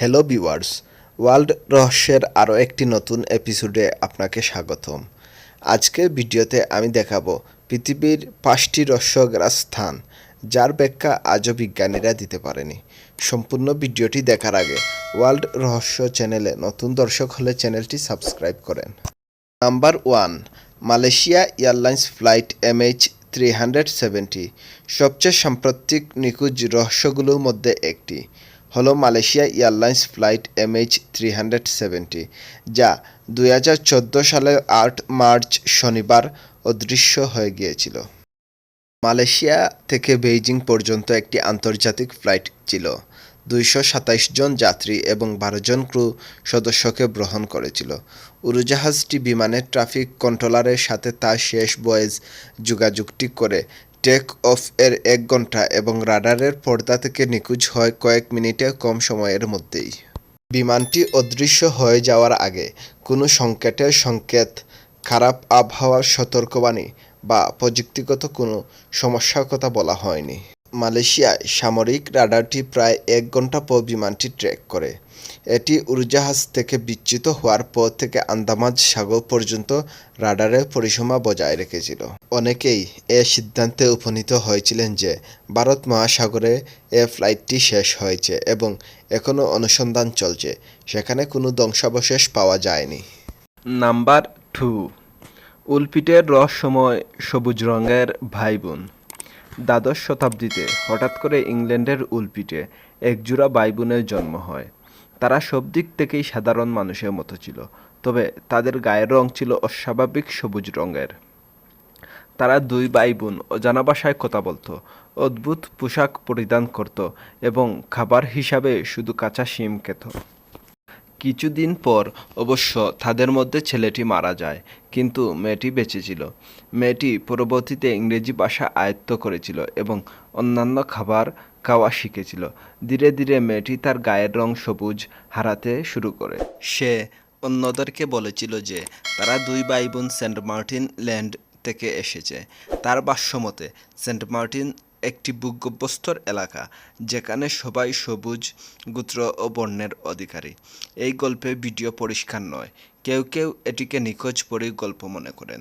Hello viewers world রহস্যের আরও একটি নতুন এপিসোডে আপনাকে স্বাগতম। আজকের ভিডিওতে আমি দেখাবো পৃথিবীর পাঁচটি রহস্যগ্রাস স্থান, যার ব্যাখ্যা আজও বিজ্ঞানীরা দিতে পারেনি। সম্পূর্ণ ভিডিওটি দেখার আগে ওয়ার্ল্ড রহস্য চ্যানেলে নতুন দর্শক হলে চ্যানেলটি সাবস্ক্রাইব করেন। Number one Malaysia airlines flight MH three hundred seventy সবচেয়ে সাম্প্রতিক নিখোঁজ রহস্যগুলোর মধ্যে একটি। হলো Malaysia airlines flight MH three hundred seventy, যা দুই হাজার চোদ্দ সালের আট মার্চ শনিবার অদৃশ্য হয়ে গিয়েছিল। মালয়েশিয়া থেকে বেইজিং পর্যন্ত একটি আন্তর্জাতিক ফ্লাইট ছিল। দুইশো সাতাইশ জন যাত্রী এবং বারো জন ক্রু সদস্যকে গ্রহণ করেছিল। উড়োজাহাজটি বিমানের ট্রাফিক কন্ট্রোলারের সাথে তার শেষ বয়েজ যোগাযোগটি করে টেক অফ এর এক ঘণ্টা এবং রাডারের পর্দা থেকে নিখোঁজ হয় কয়েক মিনিটে কম সময়ের মধ্যেই। বিমানটি অদৃশ্য হয়ে যাওয়ার আগে কোনো সংকেতের সংকেত, খারাপ আবহাওয়ার সতর্কবাণী বা প্রযুক্তিগত কোনো সমস্যার কথা বলা হয়নি। মালয়েশিয়ায় সামরিক রাডারটি প্রায় এক ঘণ্টা পর বিমানটি ট্র্যাক করে। এটি উড়োজাহাজ থেকে বিচ্যুত হওয়ার পর থেকে আন্দামান সাগর পর্যন্ত রাডারের পরিসীমা বজায় রেখেছিল। অনেকেই এ সিদ্ধান্তে উপনীত হয়েছিলেন যে ভারত মহাসাগরে এ ফ্লাইটটি শেষ হয়েছে এবং এখনও অনুসন্ধান চলছে। সেখানে কোনো ধ্বংসাবশেষ পাওয়া যায়নি। নাম্বার টু, উলপিটের রহস্যময় সবুজ রঙের ভাই বোন দ্বাদশ শতাব্দীতে হঠাৎ করে ইংল্যান্ডের উলপিটে একজোড়া ভাই বোনের জন্ম হয়। তারা সব দিক থেকেই সাধারণ মানুষের মতো ছিল, তবে তাদের গায়ের রং ছিল অস্বাভাবিক সবুজ রঙের। তারা দুই ভাই বোন অজানা ভাষায় কথা বলতো, অদ্ভুত পোশাক পরিধান করত এবং খাবার হিসাবে শুধু কাঁচা শিম খেত। কিছুদিন পর অবশ্য তাদের মধ্যে ছেলেটি মারা যায়, কিন্তু মেয়েটি বেঁচে ছিল। মেয়েটি পরবর্তীতে ইংরেজি ভাষা আয়ত্ত করেছিল এবং অন্যান্য খাবার খাওয়া শিখেছিল। ধীরে ধীরে মেয়েটি তার গায়ের রং সবুজ হারাতে শুরু করে। সে অন্যদেরকে বলেছিল যে, তারা দুই ভাই বোন সেন্ট মার্টিন ল্যান্ড থেকে এসেছে। তার ভাষ্যমতে, সেন্ট মার্টিন একটি ভূগর্ভস্থর এলাকা, যেখানে সবাই সবুজ, গোত্র ও বর্ণের অধিকারী। এই গল্পে ভিডিও পরিষ্কার নয়। কেউ কেউ এটিকে নিখোঁজ পরি গল্প মনে করেন।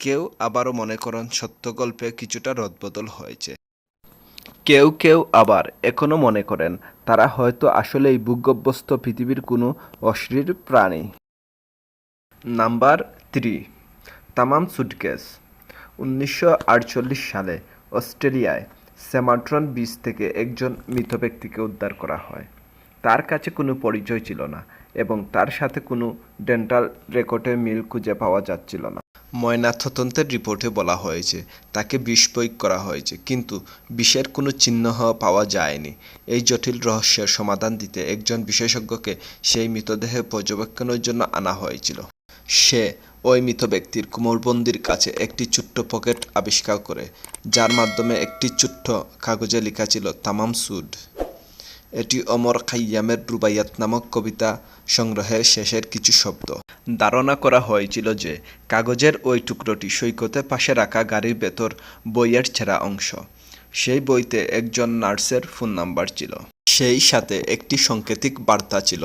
কেউ আবারও মনে করেন সত্য গল্পে কিছুটা রদবদল হয়েছে। কেউ কেউ আবার এখনও মনে করেন তারা হয়তো আসলেই ভূগর্ভস্থ পৃথিবীর কোনো অশ্লীল প্রাণী। নাম্বার থ্রি, তামাম সুটকেস। উনিশশো আটচল্লিশ সালে অস্ট্রেলিয়ায় সেমাট্রন বিচ থেকে একজন মৃত ব্যক্তিকে উদ্ধার করা হয়। তার কাছে কোনো পরিচয় ছিল না এবং তার সাথে কোনো ডেন্টাল রেকর্ডে মিল খুঁজে পাওয়া যাচ্ছিল না। ময়নাতদন্তের রিপোর্টে বলা হয়েছে, তাকে বিষ প্রয়োগ করা হয়েছে, কিন্তু বিষের কোনো চিহ্ন পাওয়া যায়নি। এই জটিল রহস্যের সমাধান দিতে একজন বিশেষজ্ঞকে সেই মৃতদেহে পর্যবেক্ষণের জন্য আনা হয়েছিল। সে ওই মৃত ব্যক্তির কোমরবন্দির কাছে একটি ছোট্ট পকেট আবিষ্কার করে, যার মাধ্যমে একটি ছোট্ট কাগজে লেখা ছিল তামাম সুড এটি অমর খাইয়ামের রুবাইয়াত নামক কবিতা সংগ্রহের শেষের কিছু শব্দ। ধারণা করা হয়েছিল যে, কাগজের ওই টুকরোটি সৈকতে পাশে রাখা গাড়ির ভেতর বইয়ের ছেঁড়া অংশ। সেই বইতে একজন নার্সের ফোন নাম্বার ছিল। সেই সাথে একটি সাংকেতিক বার্তা ছিল।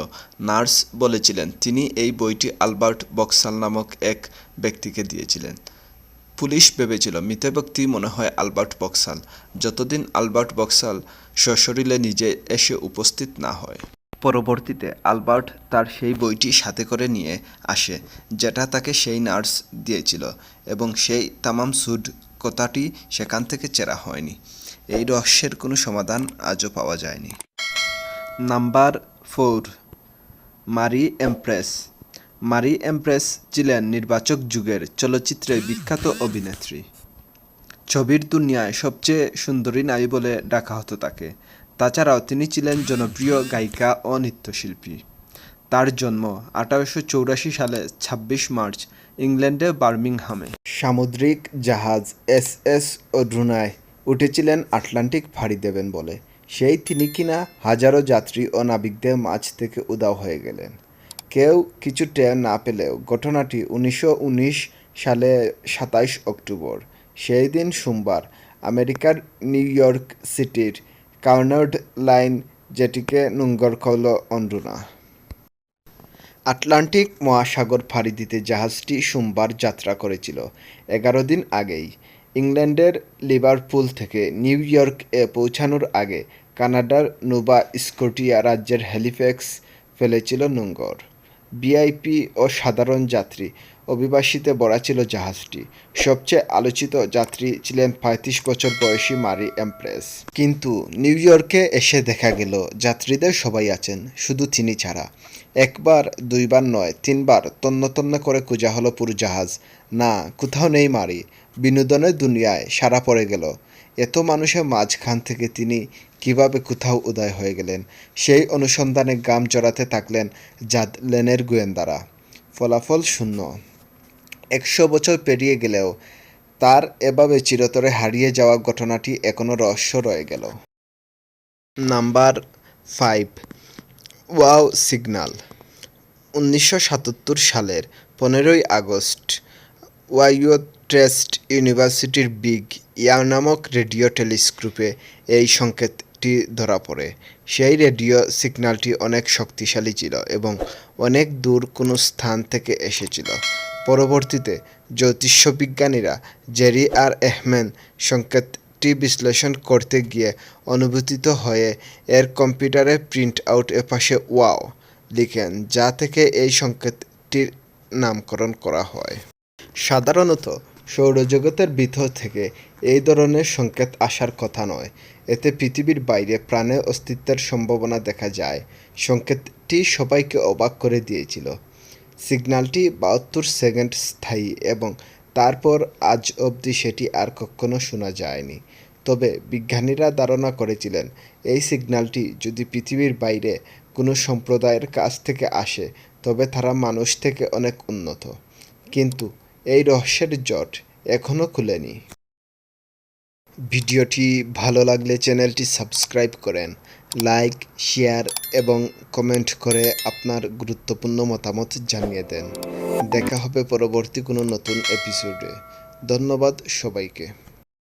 নার্স বলেছিলেন, তিনি এই বইটি আলবার্ট বক্সাল নামক এক ব্যক্তিকে দিয়েছিলেন। পুলিশ ভেবেছিল, মৃত ব্যক্তি মনে হয় আলবার্ট বক্সাল। যতদিন আলবার্ট বক্সাল সশরীরে নিজে এসে উপস্থিত না হয়। পরবর্তীতে আলবার্ট তার সেই বইটি সাথে করে নিয়ে আসে, যেটা তাকে সেই নার্স দিয়েছিল এবং সেই তামাম সুড কথাটি সেখান থেকে চেরা হয়নি। এই রহস্যের কোনো সমাধান আজও পাওয়া যায়নি। Number four, Marie Empress. Marie Empress ছিলেন নির্বাচক যুগের চলচ্চিত্রের বিখ্যাত অভিনেত্রী। ছবির দুনিয়ায় সবচেয়ে সুন্দরী নারী বলে ডাকা হতো তাকে। তাছাড়াও তিনি ছিলেন জনপ্রিয় গায়িকা ও নৃত্যশিল্পী। তার জন্ম আঠারোশো চৌরাশি সালে ছাব্বিশ মার্চ ইংল্যান্ডে বার্মিংহামে। সামুদ্রিক জাহাজ এস এস অড্রুনায় উঠেছিলেন আটলান্টিক ফাঁড়ি দেবেন বলে। সেই তিনি কিনা হাজারো যাত্রী ও নাবিকদের মাঝ থেকে উদাও হয়ে গেলেন। কেউ কিছু টের না পেলেও ঘটনাটি উনিশশো উনিশ সালে সাতাইশ অক্টোবর, সেই দিন সোমবার আমেরিকার নিউ ইয়র্ক সিটির কার্নার্ড লাইন যেটিকে নুঙ্গর কল অন্ডুনা। আটলান্টিক মহাসাগর ফাঁড়ি দিতে জাহাজটি সোমবার যাত্রা করেছিল। এগারো দিন আগেই ইংল্যান্ডের লিভারপুল থেকে নিউ ইয়র্ক এ পৌঁছানোর আগে কানাডার নোভা স্কটিয়া রাজ্যের হ্যালিফ্যাক্স ফেলেছিল নোঙ্গর। ভিআইপি ও সাধারণ যাত্রী, অভিবাসীতে ভরা ছিল জাহাজটি। সবচেয়ে আলোচিত যাত্রী ছিলেন পঁয়ত্রিশ বছর বয়সী মারি এমপ্রেস। কিন্তু নিউ ইয়র্কে এসে দেখা গেল, যাত্রীদের সবাই আছেন, শুধু তিনি ছাড়া। একবার, দুইবার নয়, তিনবার তন্ন তন্ন করে খোঁজা হলো পুরো জাহাজ। না, কোথাও নেই মারি। বিনোদনের দুনিয়ায় সারা পড়ে গেল। এত মানুষের মাঝখান থেকে তিনি কীভাবে কোথাও উদয় হয়ে গেলেন? সেই অনুসন্ধানে গাম জড়াতে থাকলেন জাদ লেনের গোয়েন্দারা। ফলাফল শূন্য। একশো বছর পেরিয়ে গেলেও তার এভাবে চিরতরে হারিয়ে যাওয়া ঘটনাটি এখনও রহস্য রয়ে গেল। Number five. ওয়াও সিগন্যাল উনিশশো সাতাত্তর সালের পনেরোই আগস্ট ওয়াইও ট্রেস্ট ইউনিভার্সিটির বিগ ইয়া নামক রেডিও টেলিস্কোপে এই সংকেতটি ধরা পড়ে। সেই রেডিও সিগন্যালটি অনেক শক্তিশালী ছিল এবং অনেক দূর কোনো স্থান থেকে এসেছিল। পরবর্তীতে জ্যোতিষবিজ্ঞানীরা জেরি আর এহমেন সংকেতটি বিশ্লেষণ করতে গিয়ে অনুভূতিত হয়ে এর কম্পিউটারে প্রিন্ট আউট এ পাশে ওয়াও লিখেন, যা থেকে এই সংকেতটির নামকরণ করা হয়। সাধারণত সৌরজগতের ভিতর থেকে এই ধরনের সংকেত আসার কথা নয়। এতে পৃথিবীর বাইরে প্রাণের অস্তিত্বের সম্ভাবনা দেখা যায়। সংকেতটি সবাইকে অবাক করে দিয়েছিল। সিগন্যালটি বাহাত্তর সেকেন্ড স্থায়ী এবং তারপর আজ অবধি সেটি আর কখনো শোনা যায়নি। তবে বিজ্ঞানীরা ধারণা করেছিলেন, এই সিগন্যালটি যদি পৃথিবীর বাইরে কোনো সম্প্রদায়ের কাছ থেকে আসে, তবে তারা মানুষ থেকে অনেক উন্নত। কিন্তু এই রহস্যের জট এখনও খুলেনি। ভিডিওটি ভালো লাগলে চ্যানেলটি সাবস্ক্রাইব করেন, লাইক, শেয়ার এবং কমেন্ট করে আপনার গুরুত্বপূর্ণ মতামত জানিয়ে দেন। দেখা হবে পরবর্তী কোনো নতুন এপিসোডে। ধন্যবাদ সবাইকে।